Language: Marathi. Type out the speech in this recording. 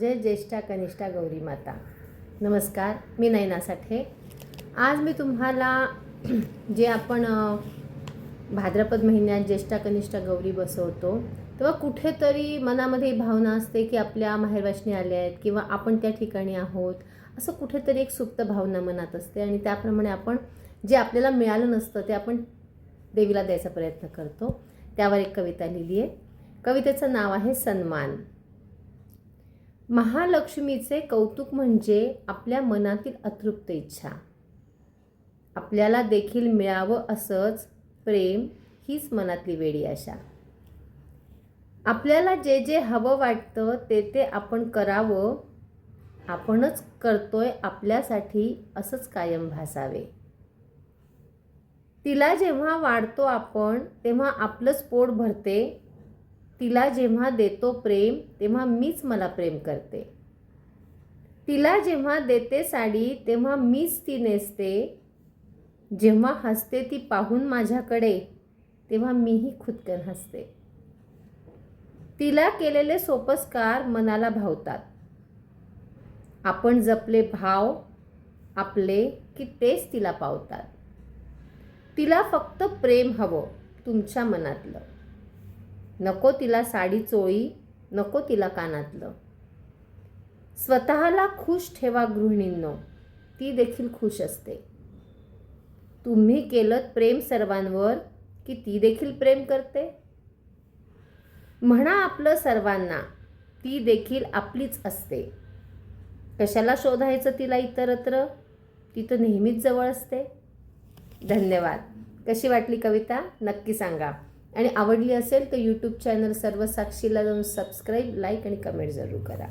जय ज्येष्ठा कनिष्ठा गौरी माता. नमस्कार मी नयना साठे. आज मी तुम्हाला जे आपण भाद्रपद महिन्यात ज्येष्ठा कनिष्ठा गौरी बसवतो तेव्हा कुठेतरी मनामध्ये भावना असते की आपल्या माहेरवाशनी आल्या आहेत किंवा आपण त्या ठिकाणी आहोत असं कुठेतरी एक सुप्त भावना मनात असते आणि त्याप्रमाणे आपण जे आपल्याला मिळालं नसतं ते आपण देवीला द्यायचा प्रयत्न करतो. त्यावर एक कविता लिहिली आहे कवितेचं नाव आहे सन्मान. महालक्ष्मीचे कौतुक म्हणजे आपल्या मनातील अतृप्त इच्छा. आपल्याला देखील मिळावं असंच प्रेम हीच मनातली वेडी आशा. आपल्याला जे जे हवं वाटतं ते ते आपण करावं आपणच करतोय आपल्यासाठी असंच कायम भासावे. तिला जेव्हा वाढतो आपण तेव्हा आपलंच पोट भरते तिला जेव्हा देतो प्रेम तेव्हा मीच मला प्रेम करते. तिला जेव्हा देते साडी तेव्हा मीच ती नेसते. जेव्हा हसते ती पाहून माझ्याकडे तेव्हा मीही खुदकन हसते. तिला केलेले सोपस्कार मनाला भावतात. आपण जपले भाव आपले की तेच तिला पावतात. तिला फक्त प्रेम हवं तुमच्या मनातलं. नको तिला साडी चोळी नको तिला कानातलं. स्वतःला खुश ठेवा गृहिणींनो ती देखील खुश असते. तुम्ही केलं प्रेम सर्वांवर की ती देखील प्रेम करते? म्हणा आपलं सर्वांना ती देखील आपलीच असते. कशाला शोधायचं तिला इतरत्र? ती तर नेहमीच जवळ असते. धन्यवाद. कशी वाटली कविता? नक्की सांगा. आणि आवडली असेल तर यूट्यूब चॅनल सर्व साक्षीला जाऊन सबस्क्राईब लाईक आणि कमेंट जरूर करा.